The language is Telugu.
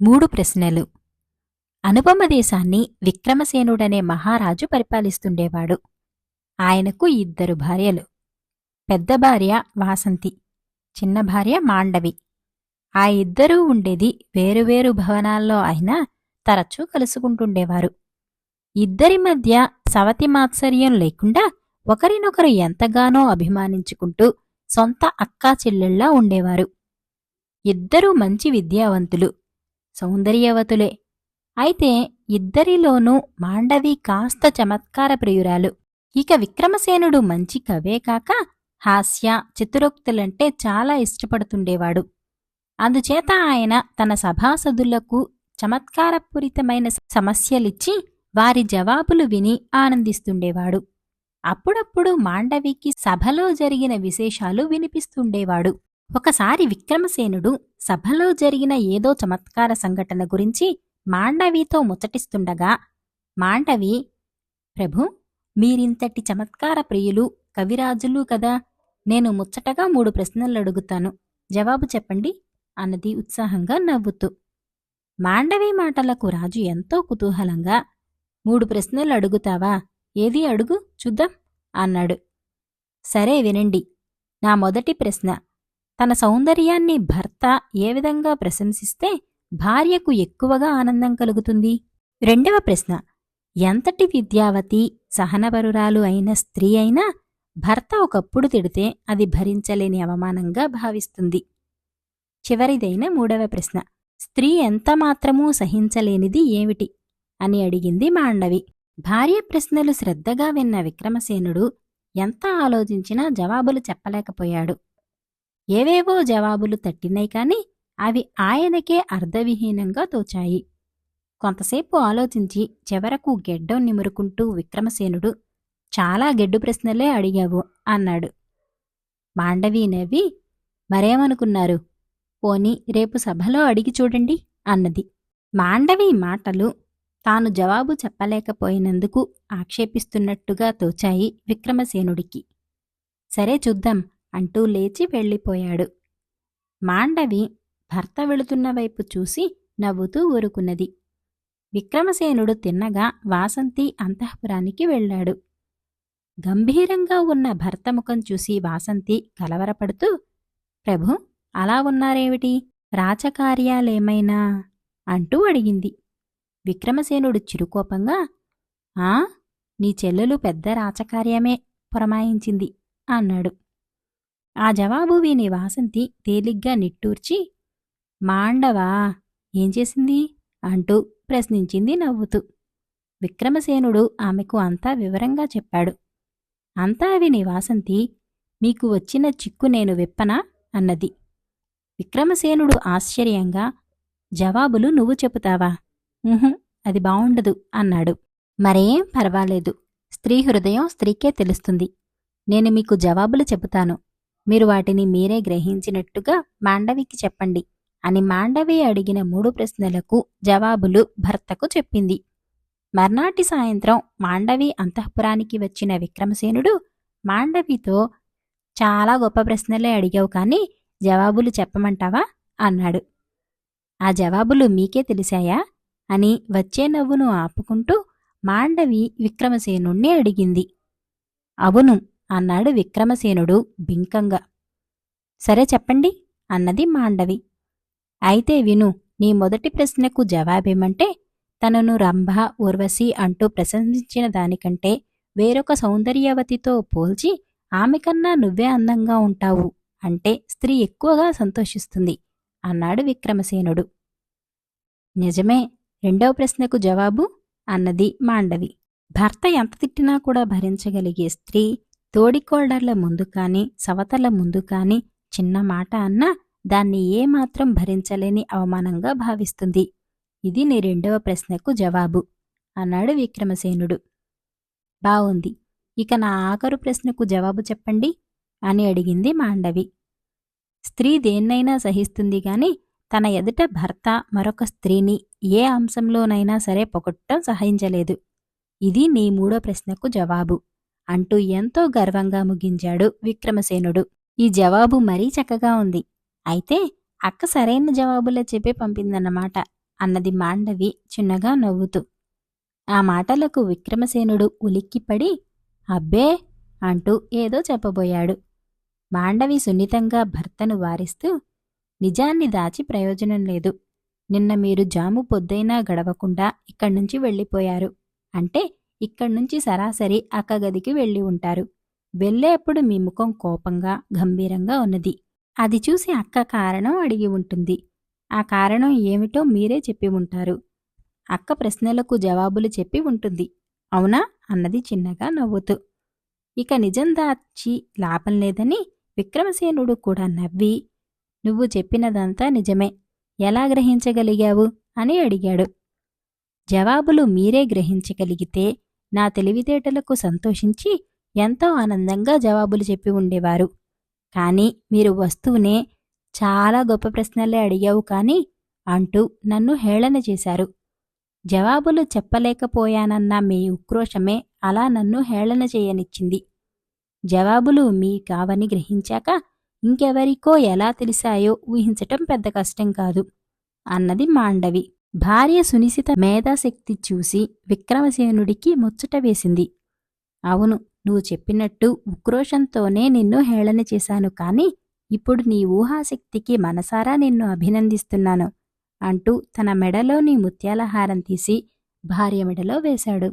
మూడు ప్రశ్నలు. అనుపమ దేశాన్ని విక్రమసేనుడనే మహారాజు పరిపాలిస్తుండేవాడు. ఆయనకు ఇద్దరు భార్యలు. పెద్ద భార్య వాసంతి చిన్న భార్య మాండవి. ఆ ఇద్దరూ ఉండేది వేరువేరు భవనాల్లో అయినా తరచూ కలుసుకుంటుండేవారు. ఇద్దరి మధ్య సవతి మాత్సర్యం లేకుండా ఒకరినొకరు ఎంతగానో అభిమానించుకుంటూ సొంత అక్కా చెల్లెళ్ళా ఉండేవారు. ఇద్దరూ మంచి విద్యావంతులు. సౌందర్యవతులే. అయితే ఇద్దరిలోనూ మాండవి కాస్త చమత్కార ప్రియురాలు. ఇక విక్రమసేనుడు మంచి కవే కాక హాస్య చతురోక్తులంటే చాలా ఇష్టపడుతుండేవాడు. అందుచేత ఆయన తన సభాసదులకు చమత్కారపూరితమైన సమస్యలిచ్చి వారి జవాబులు విని ఆనందిస్తుండేవాడు. అప్పుడప్పుడు మాండవికి సభలో జరిగిన విశేషాలు వినిపిస్తుండేవాడు. ఒకసారి విక్రమసేనుడు సభలో జరిగిన ఏదో చమత్కార సంఘటన గురించి మాండవితో ముచ్చటిస్తుండగా మాండవి ప్రభు మీరింతటి చమత్కార ప్రియులు కవిరాజులు కదా? నేను ముచ్చటగా మూడు ప్రశ్నలు అడుగుతాను. జవాబు చెప్పండి అన్నది ఉత్సాహంగా నవ్వుతూ. మాండవి మాటలకు రాజు ఎంతో కుతూహలంగా మూడు ప్రశ్నలు అడుగుతావా? ఏది అడుగు? చూద్దాం అన్నాడు. సరే వినండి. నా మొదటి ప్రశ్న తన సౌందర్యాన్ని భర్త ఏ విధంగా ప్రశంసిస్తే భార్యకు ఎక్కువగా ఆనందం కలుగుతుంది? రెండవ ప్రశ్న. ఎంతటి విద్యావతి సహనపరురాలు అయిన స్త్రీ అయినా భర్త ఒకప్పుడు తిడితే అది భరించలేని అవమానంగా భావిస్తుంది. చివరిదైన మూడవ ప్రశ్న. స్త్రీ ఎంతమాత్రమూ సహించలేనిది ఏమిటి? అని అడిగింది మాండవి. భార్య ప్రశ్నలు శ్రద్ధగా విన్న విక్రమసేనుడు ఎంత ఆలోచించినా జవాబులు చెప్పలేకపోయాడు. ఏవేవో జవాబులు తట్టినాయి కాని అవి ఆయనకే అర్ధవిహీనంగా తోచాయి. కొంతసేపు ఆలోచించి చివరకు గెడ్డం నిమురుకుంటూ విక్రమసేనుడు చాలా గెడ్డు ప్రశ్నలే అడిగావు అన్నాడు. మాండవి నవ్వి మరేమనుకున్నారు? పోని రేపు సభలో అడిగి చూడండి అన్నది. మాండవి మాటలు తాను జవాబు చెప్పలేకపోయినందుకు ఆక్షేపిస్తున్నట్టుగా తోచాయి విక్రమసేనుడికి. సరే చూద్దాం అంటూ లేచి వెళ్ళిపోయాడు. మాండవి భర్త వెళుతున్న వైపు చూసి నవ్వుతూ ఊరుకున్నది. విక్రమసేనుడు తిన్నగా వాసంతి అంతఃపురానికి వెళ్ళాడు. గంభీరంగా ఉన్న భర్త ముఖం చూసి వాసంతి కలవరపడుతూ ప్రభు అలా ఉన్నారేమిటి? రాచకార్యాలేమైనా? అంటూ అడిగింది. విక్రమసేనుడు చిరుకోపంగా ఆ నీ చెల్లెలు పెద్ద రాచకార్యమే పురమాయించింది అన్నాడు. ఆ జవాబు విని వాసంతి తేలిగ్గా నిట్టూర్చి మాండవా ఏం చేసింది? అంటూ ప్రశ్నించింది నవ్వుతూ. విక్రమసేనుడు ఆమెకు అంతా వివరంగా చెప్పాడు. అంతా విని వాసంతి మీకు వచ్చిన చిక్కు నేను విప్పనా? అన్నది. విక్రమసేనుడు ఆశ్చర్యంగా జవాబులు నువ్వు చెబుతావా? అది బావుండదు అన్నాడు. మరేం పర్వాలేదు స్త్రీ హృదయం స్త్రీకే తెలుస్తుంది. నేను మీకు జవాబులు చెబుతాను. మీరు వాటిని మీరే గ్రహించినట్టుగా మాండవికి చెప్పండి. అని మాండవి అడిగిన మూడు ప్రశ్నలకు జవాబులు భర్తకు చెప్పింది. మర్నాటి సాయంత్రం మాండవి అంతఃపురానికి వచ్చిన విక్రమసేనుడు మాండవితో చాలా గొప్ప ప్రశ్నలే అడిగావు కానీ జవాబులు చెప్పమంటావా? అన్నాడు. ఆ జవాబులు మీకే తెలిసాయా? అని వచ్చే నవ్వును ఆపుకుంటూ మాండవి విక్రమసేనుణ్ణి అడిగింది. అవును అన్నాడు విక్రమసేనుడు బింకంగా. సరే చెప్పండి అన్నది మాండవి. అయితే విను నీ మొదటి ప్రశ్నకు జవాబేమంటే తనను రంభ ఉర్వశి అంటూ ప్రశంసించిన దానికంటే వేరొక సౌందర్యవతితో పోల్చి ఆమె కన్నా నువ్వే అందంగా ఉంటావు అంటే స్త్రీ ఎక్కువగా సంతోషిస్తుంది అన్నాడు విక్రమసేనుడు. నిజమే రెండవ ప్రశ్నకు జవాబు అన్నది మాండవి. భర్త ఎంత తిట్టినా కూడా భరించగలిగే స్త్రీ తోడికోడళ్ళ ముందు కాని సవతల ముందు కాని చిన్న మాట అన్నా దాన్ని ఏమాత్రం భరించలేని అవమానంగా భావిస్తుంది. ఇది నీ రెండవ ప్రశ్నకు జవాబు అన్నాడు విక్రమసేనుడు. బావుంది. ఇక నా ఆఖరు ప్రశ్నకు జవాబు చెప్పండి అని అడిగింది మాండవి. స్త్రీ దేన్నైనా సహిస్తుంది గాని తన ఎదుట భర్త మరొక స్త్రీని ఏ అంశంలోనైనా సరే పొగట్టం సహించలేదు. ఇది నీ మూడో ప్రశ్నకు జవాబు. అంటూ ఎంతో గర్వంగా ముగించాడు విక్రమసేనుడు. ఈ జవాబు మరీ చక్కగా ఉంది. అయితే అక్క సరైన జవాబులే చెప్పి పంపిందన్నమాట అన్నది మాండవి చిన్నగా నవ్వుతూ. ఆ మాటలకు విక్రమసేనుడు ఉలిక్కిపడి అబ్బే అంటూ ఏదో చెప్పబోయాడు. మాండవి సున్నితంగా భర్తను వారిస్తూ నిజాన్ని దాచి ప్రయోజనం లేదు. నిన్న మీరు జాము పొద్దైనా గడవకుండా ఇక్కడ్నుంచి వెళ్ళిపోయారు. అంటే ఇక్కడ్నుంచి సరాసరి అక్క గదికి వెళ్ళి ఉంటారు. వెళ్ళేప్పుడు మీ ముఖం కోపంగా గంభీరంగా ఉన్నది. అది చూసి అక్క కారణం అడిగి ఉంటుంది. ఆ కారణం ఏమిటో మీరే చెప్పి ఉంటారు. అక్క ప్రశ్నలకు జవాబులు చెప్పి ఉంటుంది. అవునా? అన్నది చిన్నగా నవ్వుతూ. ఇక నిజం దాచి లాభం లేదని విక్రమసేనుడు కూడా నవ్వి నువ్వు చెప్పినదంతా నిజమే. ఎలా గ్రహించగలిగావు? అని అడిగాడు. జవాబులు మీరే గ్రహించగలిగితే నా తెలివితేటలకు సంతోషించి ఎంతో ఆనందంగా జవాబులు చెప్పి ఉండేవారు. కాని మీరు వస్తువునే చాలా గొప్ప ప్రశ్నలే అడిగావు కాని అంటూ నన్ను హేళన చేశారు. జవాబులు చెప్పలేకపోయానన్న మీ ఉక్రోషమే అలా నన్ను హేళన చేయనిచ్చింది. జవాబులు మీ కావని గ్రహించాక ఇంకెవరికో ఎలా తెలిసాయో ఊహించటం పెద్ద కష్టం కాదు అన్నది మాండవి. భార్య సునిశిత మేధాశక్తి చూసి విక్రమసేనుడికి ముచ్చట వేసింది. అవును నువ్వు చెప్పినట్టు ఉక్రోషంతోనే నిన్ను హేళన చేశాను కాని ఇప్పుడు నీ ఊహాశక్తికి మనసారా నిన్ను అభినందిస్తున్నాను అంటూ తన మెడలోని ముత్యాలహారం తీసి భార్య మెడలో వేశాడు.